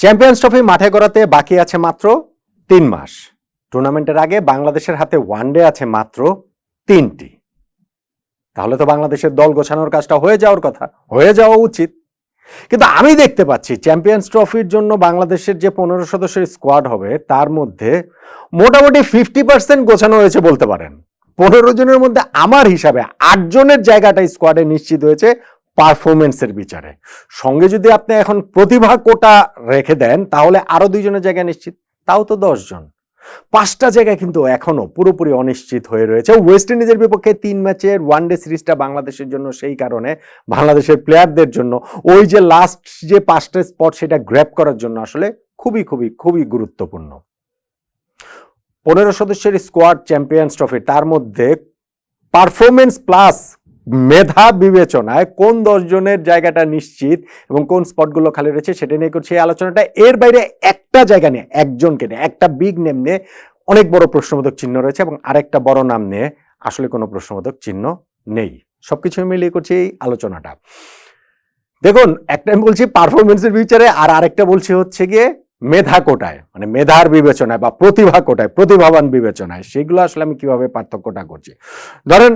Champions trophy মাঠে গড়াতে বাকি আছে মাত্র তিন মাস। টুর্নামেন্টের আগে বাংলাদেশের হাতে ওয়ানডে আছে মাত্র তিনটি। তাহলে তো বাংলাদেশের দল গোছানোর কাজটা হয়ে যাওয়ার কথা, হয়ে যাওয়া উচিত। কিন্তু আমি দেখতে পাচ্ছি চ্যাম্পিয়ন্স ট্রফির জন্য বাংলাদেশের যে পনেরো সদস্যের স্কোয়াড হবে, তার মধ্যে মোটামুটি ফিফটি পার্সেন্ট গোছানো হয়েছে বলতে পারেন। পনেরো জনের মধ্যে আমার হিসাবে আটজনের জায়গাটা স্কোয়াডে নিশ্চিত হয়েছে পারফরমেন্সের বিচারে। সঙ্গে যদি আপনি এখন প্রতিভা কোটা রেখে দেন, তাহলে আরও দুইজনের জায়গা নিশ্চিত, তাও তো দশ জন পাঁচটা জায়গা কিন্তু এখনও পুরোপুরি অনিশ্চিত হয়ে রয়েছে। ওয়েস্ট ইন্ডিজের বিপক্ষে তিন ম্যাচের ওয়ান ডে সিরিজটা বাংলাদেশের জন্য সেই কারণে, বাংলাদেশের প্লেয়ারদের জন্য ওই যে লাস্ট যে পাঁচটা স্পট সেটা গ্র্যাপ করার জন্য আসলে খুবই খুবই খুবই গুরুত্বপূর্ণ। পনেরো সদস্যের স্কোয়াড চ্যাম্পিয়ন্স ট্রফি তার মধ্যে পারফরমেন্স প্লাস মেধা বিবেচনায় কোন দশজনের জায়গাটা নিশ্চিত এবং কোন স্পটগুলো খালি রয়েছে সেটা নিয়ে করছি এই আলোচনাটা। এর বাইরে একটা জায়গা নিয়ে, একজনকে নিয়ে, একটা বিগ নেম নিয়ে অনেক বড় প্রশ্নবোধক চিহ্ন রয়েছে এবং আরেকটা বড় নাম নিয়ে আসলে কোনো প্রশ্নবোধক চিহ্ন নেই। সব সবকিছু মিলিয়ে করছি এই আলোচনাটা। দেখুন একটা আমি বলছি পারফরমেন্সের বিচারে আর আরেকটা বলছি হচ্ছে গিয়ে মেধা কোটায় মানে মেধার বিবেচনায় বা প্রতিভা কোটায়, প্রতিভাবান বিবেচনায়, সেগুলো আসলে আমি কীভাবে পার্থক্যটা করছি? ধরেন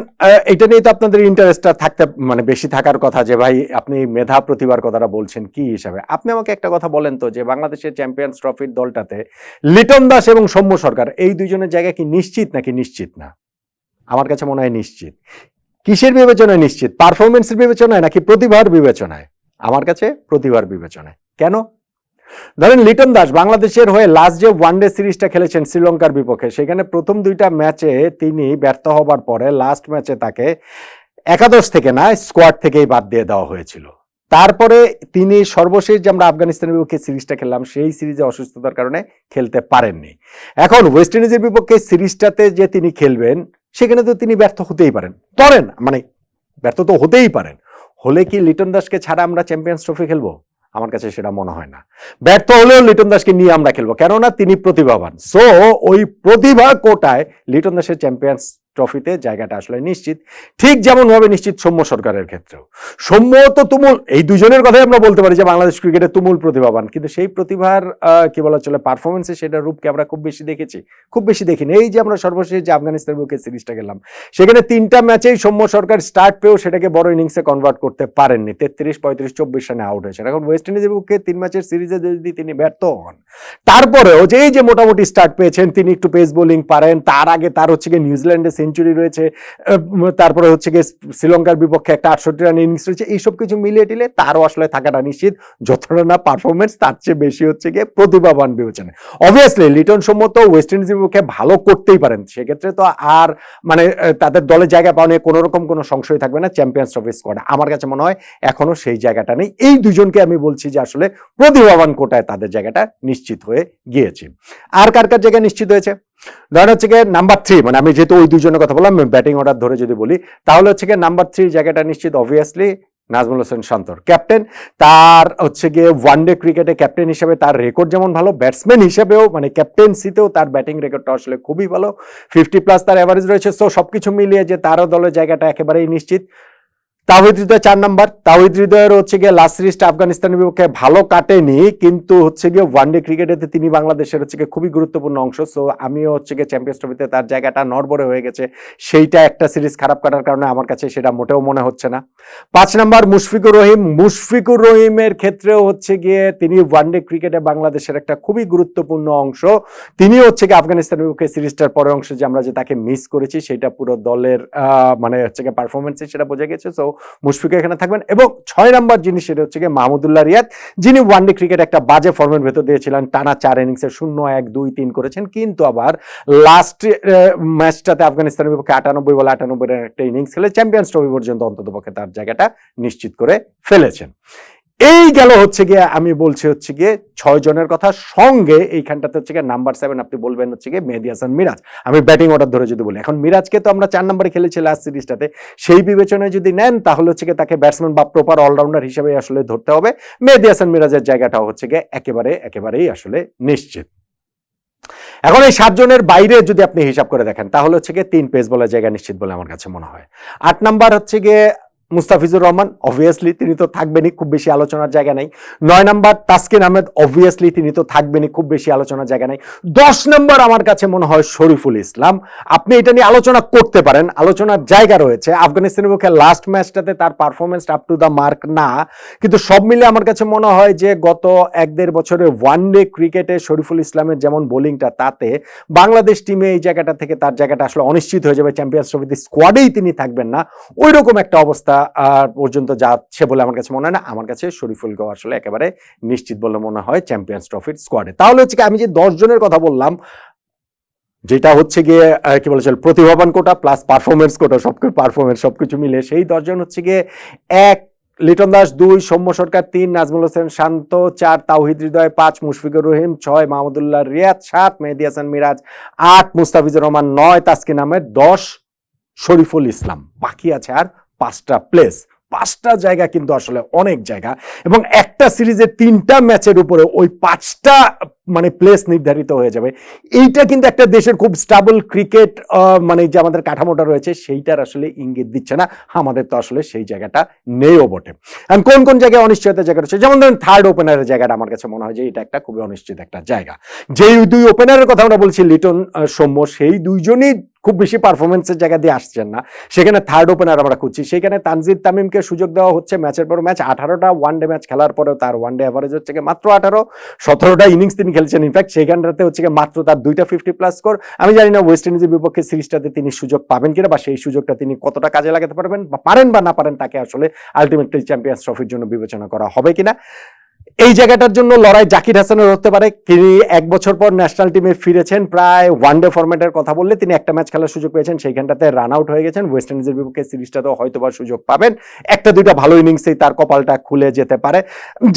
এটা নিয়ে তো আপনাদের ইন্টারেস্টটা থাকতে মানে বেশি থাকার কথা যে ভাই, আপনি মেধা প্রতিভার কথাটা বলছেন কি হিসাবে? আপনি আমাকে একটা কথা বলেন তো যে বাংলাদেশের চ্যাম্পিয়ন্স ট্রফির দলটাতে লিটন দাস এবং সৌম্য সরকার, এই দুইজনের জায়গা কি নিশ্চিত নাকি নিশ্চিত না? আমার কাছে মনে হয় নিশ্চিত। কিসের বিবেচনায় নিশ্চিত? পারফরমেন্সের বিবেচনায় নাকি প্রতিভার বিবেচনায়? আমার কাছে প্রতিভার বিবেচনায়। কেন? ধরেন, লিটন দাস বাংলাদেশের হয়ে লাস্ট যে ওয়ানডে সিরিজটা খেলেছেন শ্রীলঙ্কার বিপক্ষে, সেখানে প্রথম দুইটা ম্যাচে তিনি ব্যর্থ হবার পরে লাস্ট ম্যাচে তাকে একাদশ থেকে না স্কোয়াড থেকেই বাদ দিয়ে দেওয়া হয়েছিল। তারপরে তিনি সর্বশেষ যে আমরা আফগানিস্তানের বিপক্ষে সিরিজটা খেললাম, সেই সিরিজে অসুস্থতার কারণে খেলতে পারেননি। এখন ওয়েস্ট ইন্ডিজের বিপক্ষে সিরিজটাতে যে তিনি খেলবেন, সেখানে তো তিনি ব্যর্থ হতেই পারেন। পারেন মানে ব্যর্থ তো হতেই পারেন। হলে কি লিটন দাসকে ছাড়া আমরা চ্যাম্পিয়ন্স ট্রফি খেলব? আমার কাছে সেটা মনে হয় না। ব্যর্থ হলেও লিটন দাসকে নিয়ে আমরা খেলব। কেননা তিনি প্রতিভাবান। সো ওই প্রতিভা কোটায় লিটন দাসের চ্যাম্পিয়ন্স ট্রফিতে জায়গাটা আসলে নিশ্চিত। ঠিক যেমন ভাবে নিশ্চিত সৌম্য সরকারের ক্ষেত্রেও। সৌম্য তো তুমুল, এই দুজনের কথাই আমরা বলতে পারি যে বাংলাদেশ ক্রিকেটে তুমুল প্রতিভাবান। কিন্তু সেই প্রতিভার কি বলা চলে পারফরমেন্সে সেটা রূপকে আমরা খুব বেশি দেখেছি। খুব বেশি দেখিনি। এই যে আমরা সর্বশেষ যে আফগানিস্তানের বুকে সিরিজটা গেলাম, সেখানে তিনটা ম্যাচেই সৌম্য সরকার স্টার্ট পেয়েও সেটাকে বড় ইনিংসে কনভার্ট করতে পারেননি। তেত্রিশ, পঁয়ত্রিশ, চব্বিশ রানে আউট হয়েছে এখন ওয়েস্ট ইন্ডিজের বুকে তিন ম্যাচের সিরিজে যদি তিনি ব্যর্থ হন, তারপরেও যে এই যে মোটামুটি স্টার্ট পেয়েছেন, তিনি একটু পেস বোলিং পারেন, তার আগে তার হচ্ছে গিয়ে নিউজিল্যান্ডে সেঞ্চুরি রয়েছে তারপরে হচ্ছে গিয়ে শ্রীলঙ্কার বিপক্ষে একটা আটষট্টি রান ইনিংস রয়েছে এইসব কিছু মিলিয়ে টিলে তারও আসলে থাকাটা নিশ্চিত, যতটা না পারফরমেন্স তার চেয়ে বেশি হচ্ছে গিয়ে প্রতিভাবান বিবেচনা অবভিয়াসলি লিটন সম্মত ওয়েস্ট ইন্ডিজের বিপক্ষে ভালো করতেই পারেন, সেক্ষেত্রে তো আর মানে তাদের দলে জায়গা পাওয়া নিয়ে কোনো রকম কোনো সংশয় থাকবে না চ্যাম্পিয়ন্স ট্রফি স্কোয়াডে আমার কাছে মনে হয় এখনও সেই জায়গাটা নেই। এই দুজনকে আমি বলছি যে আসলে প্রতিভাবান কোটায় তাদের জায়গাটা নিশ্চিত হয়ে গিয়েছে। আর কার কার জায়গায় নিশ্চিত হয়েছে? ধরেন হচ্ছে গিয়ে নাম্বার থ্রি মানে আমি যেহেতু ওই দুজনের কথা বললাম ব্যাটিং অর্ডার ধরে যদি বলি, তাহলে হচ্ছে গিয়ে নাম্বার থ্রি জায়গাটা নিশ্চিত অবভিয়াসলি নাজমুল হোসেন শান্তর। ক্যাপ্টেন তার হচ্ছে গিয়ে ওয়ানডে ক্রিকেটে ক্যাপ্টেন হিসেবে তার রেকর্ড যেমন ভালো ব্যাটসম্যান হিসেবেও মানে ক্যাপ্টেন্সিতেও তার ব্যাটিং রেকর্ডটা আসলে খুবই ভালো। ফিফটি প্লাস তার অ্যাভারেজ রয়েছে সো সবকিছু মিলিয়ে যে তারও দলের জায়গাটা একেবারেই নিশ্চিত। তাহিদ হৃদয় চার নাম্বার। তাহিদ হৃদয়ের হচ্ছে গিয়ে লাস্ট সিরিজটা আফগানিস্তানের বিপক্ষে ভালো কাটেনি, কিন্তু হচ্ছে গিয়ে ওয়ানডে ক্রিকেটেতে তিনি বাংলাদেশের হচ্ছে গিয়ে খুবই গুরুত্বপূর্ণ অংশ। সো আমিও হচ্ছে গিয়ে চ্যাম্পিয়ন্স ট্রফিতে তার জায়গাটা নড়বড়ে হয়ে গেছে। সেইটা একটা সিরিজ খারাপ কাটার কারণে আমার কাছে সেটা মোটেও মনে হচ্ছে না। পাঁচ নাম্বার, মুশফিকুর রহিম। মুশফিকুর রহিমের ক্ষেত্রেও হচ্ছে গিয়ে তিনি ওয়ানডে ক্রিকেটে বাংলাদেশের একটা খুবই গুরুত্বপূর্ণ অংশ। তিনি হচ্ছে গিয়ে আফগানিস্তানের বিপক্ষে সিরিজটার পরের অংশে যে আমরা যে তাকে মিস করেছি, সেটা পুরো দলের মানে হচ্ছে গিয়ে পারফরমেন্সে সেটা বোঝা গেছে। সো মুশফিক এখানে থাকবেন। এবং ছয় নম্বর জিনিস সেটা হচ্ছে গিয়ে মাহমুদুল্লাহ রিয়াদ, যিনি ওয়ানডে ক্রিকেট একটা বাজে ফর্মের ভেতর দিয়েছিলেন, টানা চার ইনিংসে শূন্য, এক, দুই, তিন করেছেন। কিন্তু আবার লাস্ট ম্যাচটাতে আফগানিস্তানের বিপক্ষে আটানব্বই বলে আটানব্বই একটা ইনিংস খেলে চ্যাম্পিয়ন্স ট্রফি পর্যন্ত অন্তত পক্ষে তার জায়গাটা নিশ্চিত করে ফেলেছেন। এই গেল হচ্ছে গিয়ে, আমি বলছি হচ্ছে গিয়ে ছয় জনের কথা। সঙ্গে এইখানটাতে হচ্ছে গিয়ে নাম্বার সেভেন আপনি বলবেন হচ্ছে গিয়ে মেহেদি হাসান মিরাজ। আমি ব্যাটিং অর্ডার ধরে যদি বলি। এখন মিরাজকে তো আমরা চার নম্বরে খেলেছি লাস্ট সিরিজটাতে সেই বিবেচনায় যদি নেন, তাহলে হচ্ছে গিয়ে তাকে ব্যাটসম্যান বা প্রপার অলরাউন্ডার হিসেবে আসলে ধরতে হবে। মেহেদি হাসান মিরাজের জায়গাটাও হচ্ছে গিয়ে একেবারে, একেবারেই আসলে নিশ্চিত। এখন এই সাতজনের বাইরে যদি আপনি হিসাব করে দেখেন, তাহলে হচ্ছে গিয়ে তিন পেস বলার জায়গা নিশ্চিত বলে আমার কাছে মনে হয়। আট নাম্বার হচ্ছে গিয়ে মুস্তাফিজুর রহমান অবভিয়াসলি তিনি তো থাকবেনই, খুব বেশি আলোচনার জায়গা নাই। নয় নাম্বার তাসকিন আহমেদ অবভিয়াসলি তিনি তো থাকবেনই, খুব বেশি আলোচনার জায়গা নাই। দশ নম্বর আমার কাছে মনে হয় শরীফুল ইসলাম। আপনি এটা নিয়ে আলোচনা করতে পারেন, আলোচনার জায়গা রয়েছে। আফগানিস্তানের পক্ষে লাস্ট ম্যাচটাতে তার performance up to the mark না। কিন্তু সব মিলে আমার কাছে মনে হয় যে গত এক দেড় বছরে ওয়ান ডে ক্রিকেটে শরীফুল ইসলামের যেমন বোলিংটা তাতে বাংলাদেশ টিমে এই জায়গাটা থেকে তার জায়গাটা আসলে অনিশ্চিত হয়ে যাবে। চ্যাম্পিয়ন্স ট্রফিতে স্কোয়াডেই তিনি থাকবেন না। ওই রকম একটা অবস্থা পর্যন্ত যাচ্ছে বলে আমার কাছে মনে হয় না। আমার কাছে শরীফুলকেও আসলে একেবারে নিশ্চিত বলে মনে হয় চ্যাম্পিয়ন্স ট্রফির স্কোয়াডে তাহলে হচ্ছে কি, আমি যে দশ জনের কথা বললাম, যেটা হচ্ছে গিয়ে কি বলেছিল প্রতিভাবান কোটা প্লাস পারফরমেন্স কোটা, সব পারফরমেন্স সবকিছু মিলে সেই দশজন হচ্ছে গিয়ে এক, লিটন দাস দুই, সৌম্য সরকার তিন, নাজমুল হোসেন শান্ত চার, তাওহিদ হৃদয় পাঁচ, মুশফিকুর রহিম ছয়, মাহমুদুল্লাহ রিয়াদ সাত, মেহেদি হাসান মিরাজ আট, মুস্তাফিজুর রহমান নয়, তাসকিন আহমেদ দশ, শরীফুল ইসলাম। বাকি আছে আর পাঁচটা প্লেস পাঁচটা জায়গা কিন্তু আসলে অনেক জায়গা। এবং একটা সিরিজের তিনটা ম্যাচের উপরে ওই পাঁচটা মানে প্লেস নির্ধারিত হয়ে যাবে। এইটা কিন্তু একটা দেশের খুব স্টাবল ক্রিকেট মানে যে আমাদের কাঠামোটা রয়েছে, সেইটার আসলে ইঙ্গিত দিচ্ছে না। আমাদের তো আসলে সেই জায়গাটা নেইও বটে। আর কোন কোন জায়গায় অনিশ্চয়তার জায়গা রয়েছে? যেমন ধরেন থার্ড ওপেনারের জায়গাটা আমার কাছে মনে হয় যে এটা একটা খুবই অনিশ্চিত একটা জায়গা। যেই দুই ওপেনারের কথা আমরা বলছি, লিটন সৌম্য, সেই দুইজনই খুব বেশি পারফরমেন্সের জায়গা দিয়ে আসছেন না। সেখানে থার্ড ওপেনার আমরা খুঁজছি। সেখানে তানজিদ তামিমকে সুযোগ দেওয়া হচ্ছে ম্যাচের পর ম্যাচ। আঠারোটা ওয়ান ডে ম্যাচ খেলার পরেও তার ওয়ান ডে অ্যাভারেজ হচ্ছে মাত্র আঠারো। সতেরোটা ইনিংস তিনি খেলছেন। ইনফ্যাক্ট সেখানটাতে হচ্ছে মাত্র তার দুইটা ফিফটি প্লাস স্কোর আমি জানি না ওয়েস্ট ইন্ডিজের বিপক্ষে সিরিজটাতে তিনি সুযোগ পাবেন কিনা বা সেই সুযোগটা তিনি কতটা কাজে লাগাতে পারবেন বা পারেন বা না পারেন তাকে আসলে আলটিমেটলি চ্যাম্পিয়ন্স ট্রফির জন্য বিবেচনা করা হবে কিনা। এই জায়গাটার জন্য লড়াই জাকির হাসানের হতে পারে। তিনি এক বছর পর ন্যাশনাল টিমে ফিরেছেন। প্রায় ওয়ান ডে ফরম্যাটের কথা বললে তিনি একটা ম্যাচ খেলার সুযোগ পেয়েছেন। সেইখানটাতে রান আউট হয়ে গেছেন। ওয়েস্ট ইন্ডিজের বিপক্ষে সিরিজটাতেও হয়তো বা সুযোগ পাবেন। একটা, দুইটা ভালো ইনিংসেই তার কপালটা খুলে যেতে পারে।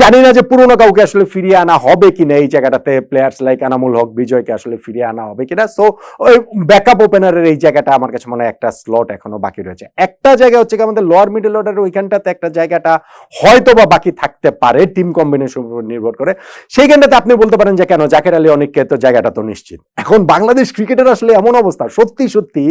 জানি না যে পুরোনো কাউকে আসলে ফিরিয়ে আনা হবে কি না এই জায়গাটাতে। প্লেয়ার্স লাইক আনামুল হক বিজয়কে আসলে ফিরিয়ে আনা হবে কিনা। সো ওই ব্যাকআপ ওপেনারের এই জায়গাটা আমার কাছে মনে হয় একটা স্লট এখনও বাকি রয়েছে। একটা জায়গা হচ্ছে কি আমাদের লোয়ার মিডল অর্ডারের ওইখানটাতে একটা জায়গাটা হয়তো বা বাকি থাকতে পারে। টিম কম্বিনেশন উপর নির্ভর করে। সেইখানটাতে আপনি বলতে পারেন যে, কেন জাকের আলী অনেককে তো জায়গাটা তো নিশ্চিত? এখন বাংলাদেশ ক্রিকেটের আসলে এমন অবস্থা, সত্যি সত্যি,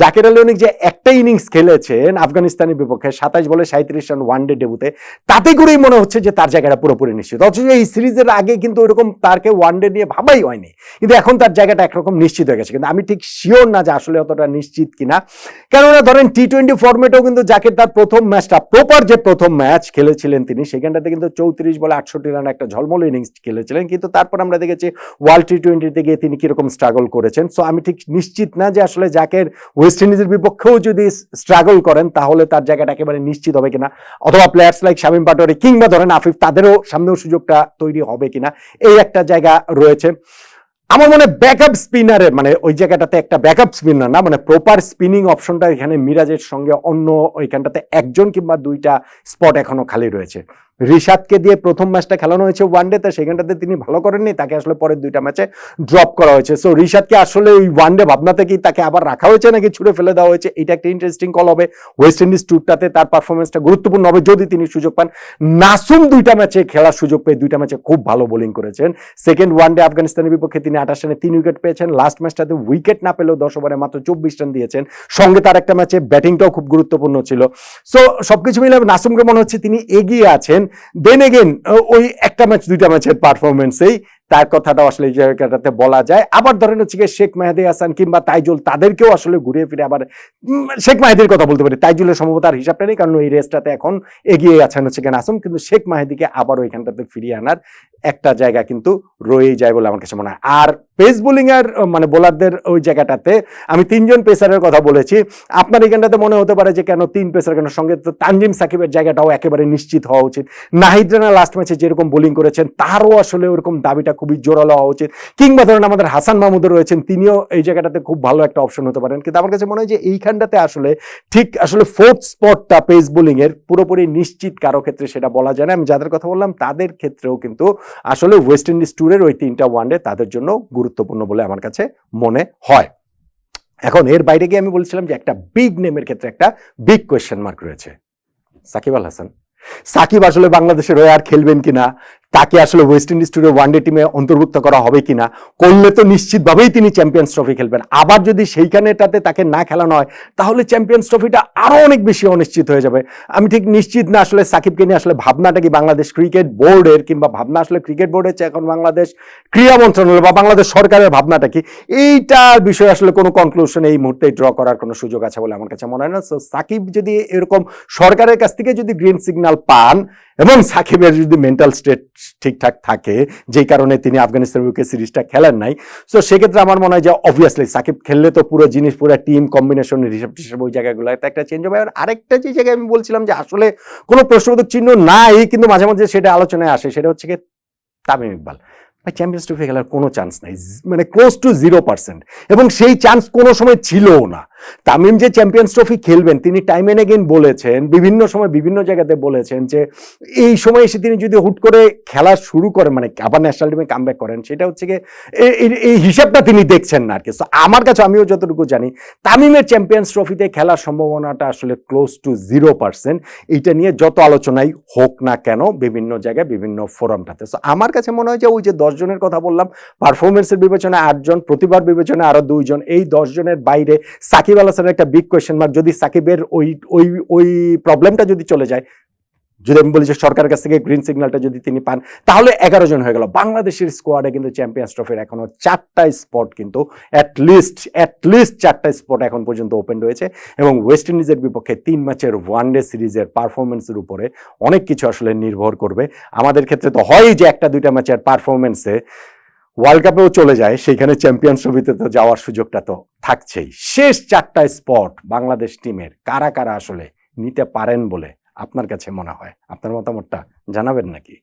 জাকের আলী অনেক যে একটা ইনিংস খেলেছেন আফগানিস্তানের বিপক্ষে সাতাশ বলে সাঁত্রিশ রান ওয়ান ডে ডেবুতে তাতে করেই মনে হচ্ছে যে তার জায়গাটা পুরোপুরি নিশ্চিত। অথচ এই সিরিজের আগে কিন্তু ওইরকম তারকে ওয়ান ডে নিয়ে ভাবাই হয়নি। কিন্তু এখন তার জায়গাটা একরকম নিশ্চিত হয়ে গেছে। কিন্তু আমি ঠিক শিওর না যে আসলে অতটা নিশ্চিত কিনা। কেননা ধরেন টি টোয়েন্টি ফর্মেটেও কিন্তু জাকির তার প্রথম ম্যাচটা প্রপার যে প্রথম ম্যাচ খেলেছিলেন তিনি সেখানটাতে কিন্তু চৌত্রিশ বলে আটষট্টি রান একটা ঝলমল ইনিংস খেলেছিলেন, কিন্তু তারপর আমরা দেখেছি ওয়ার্ল্ড টি টোয়েন্টিতে গিয়ে তিনি কীরকম স্ট্রাগল করেছেন। সো আমি ঠিক নিশ্চিত না যে আসলে জাকের ওয়েস্ট ইন্ডিজের বিপক্ষেও যদি স্ট্রাগল করেন, তাহলে তার জায়গাটা একেবারে নিশ্চিত হবে কিনা? অথবা প্লেয়ার্স লাইক শামীম পাটোয়ারি কিংবা ধরেন আফিফ তাদেরও সামনেও সুযোগটা তৈরি হবে কিনা? এই একটা জায়গা রয়েছে। আমার মনে ব্যাকআপ স্পিনারের মানে ওই জায়গাটাতে একটা ব্যাকআপ স্পিনার না মানে প্রপার স্পিনিং অপশনটা এখানে মিরাজের সঙ্গে অন্য ওইখানটাতে একজন কিংবা দুইটা স্পট এখনও খালি রয়েছে। রিশাদকে দিয়ে প্রথম ম্যাচটা খেলানো হয়েছে ওয়ান ডেতে সেখানটাতে তিনি ভালো করেননি, তাকে আসলে পরের দুইটা ম্যাচে ড্রপ করা হয়েছে। সো রিশাদকে আসলে ওই ওয়ান ডে ভাবনা থেকেই তাকে আবার রাখা হয়েছে নাকি ছুড়ে ফেলে দেওয়া হয়েছে, এটা একটা ইন্টারেস্টিং কল হবে। ওয়েস্ট ইন্ডিজ ট্যুরটাতে তার পারফরমেন্সটা গুরুত্বপূর্ণ হবে যদি তিনি সুযোগ পান। নাসুম দুইটা ম্যাচে খেলার সুযোগ পেয়ে দুইটা ম্যাচে খুব ভালো বোলিং করেছেন। সেকেন্ড ওয়ান ডে আফগানিস্তানের বিপক্ষে তিনি আঠাশ রানে তিন উইকেট পেয়েছেন। লাস্ট ম্যাচটাতে উইকেট না পেলেও দশ ওভারে মাত্র চব্বিশ রান দিয়েছেন। সঙ্গে তার একটা ম্যাচে ব্যাটিংটাও খুব গুরুত্বপূর্ণ ছিল। সো সবকিছু মিলে নাসুমকে মনে হচ্ছে তিনি এগিয়ে আছেন। দেন এগেন ওই একটা ম্যাচ দুইটা ম্যাচের পারফরমেন্সেই তার কথাটা আসলে জায়গাটাতে বলা যায়। আবার ধরেন হচ্ছে গিয়ে শেখ মেহেদি, হাসান কিংবা তাইজুল তাদেরকেও আসলে ঘুরিয়ে ফিরে আবার শেখ মাহিদির কথা বলতে পারি। তাইজুলের সম্ভবত আর হিসাবটা নেই, কারণ ওই রেসটাতে এখন এগিয়ে আছেন হচ্ছে গিয়ে নাসুম। কিন্তু শেখ মাহেদিকে আবার ওইখানটাতে ফিরিয়ে আনার একটা জায়গা কিন্তু রয়েই যায় বলে আমার কাছে মনে হয়। আর পেস বোলিং এর আহ, মানে বোলারদের ওই জায়গাটাতে আমি তিনজন পেসারের কথা বলেছি। আপনার এখানটাতে মনে হতে পারে যে কেন তিন পেসার কেন? সঙ্গে তো তানজিম সাকিবের জায়গাটাও একেবারে নিশ্চিত হওয়া উচিত। নাহিদ রানা লাস্ট ম্যাচে যেরকম বোলিং করেছেন তারও আসলে ওরকম দাবিটা খুবই জোরালো হওয়া উচিত। কিংবা ধরেন আমাদের হাসান মাহমুদও রয়েছেন তিনিও এই জায়গাটাতে খুব ভালো একটা অপশন হতে পারেন। কিন্তু আমার কাছে মনে হয় যে এইখানটাতে আসলে ঠিক আসলে ফোর্থ স্পটটা পেস বোলিং এর পুরোপুরি নিশ্চিত কারও ক্ষেত্রে সেটা বলা যায় না। আমি যাদের কথা বললাম তাদের ক্ষেত্রেও কিন্তু আসলে ওয়েস্ট ইন্ডিজ ট্যুরের ওই তিনটা ওয়ানডে তাদের জন্য গুরুত্বপূর্ণ বলে আমার কাছে মনে হয়। এখন এর বাইরে গিয়ে আমি বলছিলাম যে একটা বিগ নেমের ক্ষেত্রে একটা বিগ কোয়েশ্চেন মার্ক রয়েছে। সাকিব আল হাসান। সাকিব আসলে বাংলাদেশের হয়ে আর খেলবেন কিনা? তাকে আসলে ওয়েস্ট ইন্ডিজ টুরে ওয়ানডে টিমে অন্তর্ভুক্ত করা হবে কিনা, করলে তো নিশ্চিতভাবেই তিনি চ্যাম্পিয়ন্স ট্রফি খেলবেন। আবার যদি সেইখানেটাতে তাকে না খেলানো হয়, তাহলে চ্যাম্পিয়ন্স ট্রফিটা আরও অনেক বেশি অনিশ্চিত হয়ে যাবে। আমি ঠিক নিশ্চিত না আসলে সাকিবকে নিয়ে আসলে ভাবনাটা কি বাংলাদেশ ক্রিকেট বোর্ডের কিংবা ভাবনা আসলে ক্রিকেট বোর্ডের চেয়ে এখন বাংলাদেশ ক্রীড়া মন্ত্রণালয় বা বাংলাদেশ সরকারের ভাবনাটা কি? এইটার বিষয়ে আসলে কোনো কনক্লুশন এই মুহূর্তে ড্র করার কোনো সুযোগ আছে বলে আমার কাছে মনে হয় না। সো সাকিব যদি এরকম সরকারের কাছ থেকে যদি গ্রিন সিগন্যাল পান এবং সাকিবের যদি মেন্টাল স্টেট ঠিকঠাক থাকে, যেই কারণে তিনি আফগানিস্তানের বিপক্ষে সিরিজটা খেলেন নাই সো সেক্ষেত্রে আমার মনে হয় যে অবভিয়াসলি সাকিব খেললে তো পুরো জিনিস, পুরো টিম কম্বিনেশনের হিসাব টিসাব ওই জায়গাগুলো একটা চেঞ্জ হবে। আর আরেকটা যে জায়গায় আমি বলছিলাম যে আসলে কোনো প্রশ্নবোধক চিহ্ন নাই, কিন্তু মাঝে মাঝে সেটা আলোচনায় আসে, সেটা হচ্ছে কি তামিম ইকবাল। ভাই চ্যাম্পিয়ন্স ট্রফি খেলার কোনো চান্স নাই মানে ক্লোজ টু জিরো পার্সেন্ট এবং সেই চান্স কোনো সময় ছিলও না। তামিম যে চ্যাম্পিয়ন্স ট্রফি খেলবেন তিনি টাইম এন্ড এগেন বলেছেন বিভিন্ন সময় বিভিন্ন জায়গাতে বলেছেন যে এই সময় এসে তিনি যদি হুট করে খেলা শুরু করেন মানে আবার ন্যাশনাল টিমে কামব্যাক করেন সেটা হচ্ছে গিয়ে এই- হিসাবটা তিনি দেখছেন না আর কি So, আমার কাছে আমিও যতটুকু জানি তামিমের চ্যাম্পিয়ন্স ট্রফিতে খেলার সম্ভাবনাটা আসলে ক্লোজ টু জিরো পার্সেন্ট এইটা নিয়ে যত আলোচনাই হোক না কেন বিভিন্ন জায়গায় বিভিন্ন ফোরামটাতে সো আমার কাছে মনে হয় যে ওই যে দশজনের কথা বললাম পারফরমেন্সের বিবেচনায় আটজন প্রতিবার বিবেচনায় আরও দুইজন এই দশ জনের বাইরে সাকিব আল হাসানের একটা বিগ কোয়েশ্চেন মার্ক যদি সাকিবের ওই ওই ওই প্রবলেমটা যদি চলে যায়, যদি আমি বলি যে সরকারের কাছ থেকে গ্রিন সিগন্যালটা যদি তিনি পান, তাহলে এগারো জন হয়ে গেল। বাংলাদেশের স্কোয়াডে কিন্তু চ্যাম্পিয়ন্স ট্রফির এখনও চারটা স্পট কিন্তু অ্যাটলিস্ট অ্যাটলিস্ট চারটা স্পট এখন পর্যন্ত ওপেন রয়েছে এবং ওয়েস্ট ইন্ডিজের বিপক্ষে তিন ম্যাচের ওয়ান ডে সিরিজের পারফরমেন্সের উপরে অনেক কিছু আসলে নির্ভর করবে। আমাদের ক্ষেত্রে তো হয় যে একটা দুইটা ম্যাচের পারফরমেন্সে ওয়ার্ল্ড কাপেও চলে যায় সেখানে চ্যাম্পিয়ন ট্রফিতে তো যাওয়ার সুযোগটা তো থাকছেই। শেষ চারটা স্পট বাংলাদেশ টিমের কারা কারা আসলে নিতে পারেন বলে আপনার কাছে মনে হয়? আপনার মতামতটা জানাবেন নাকি?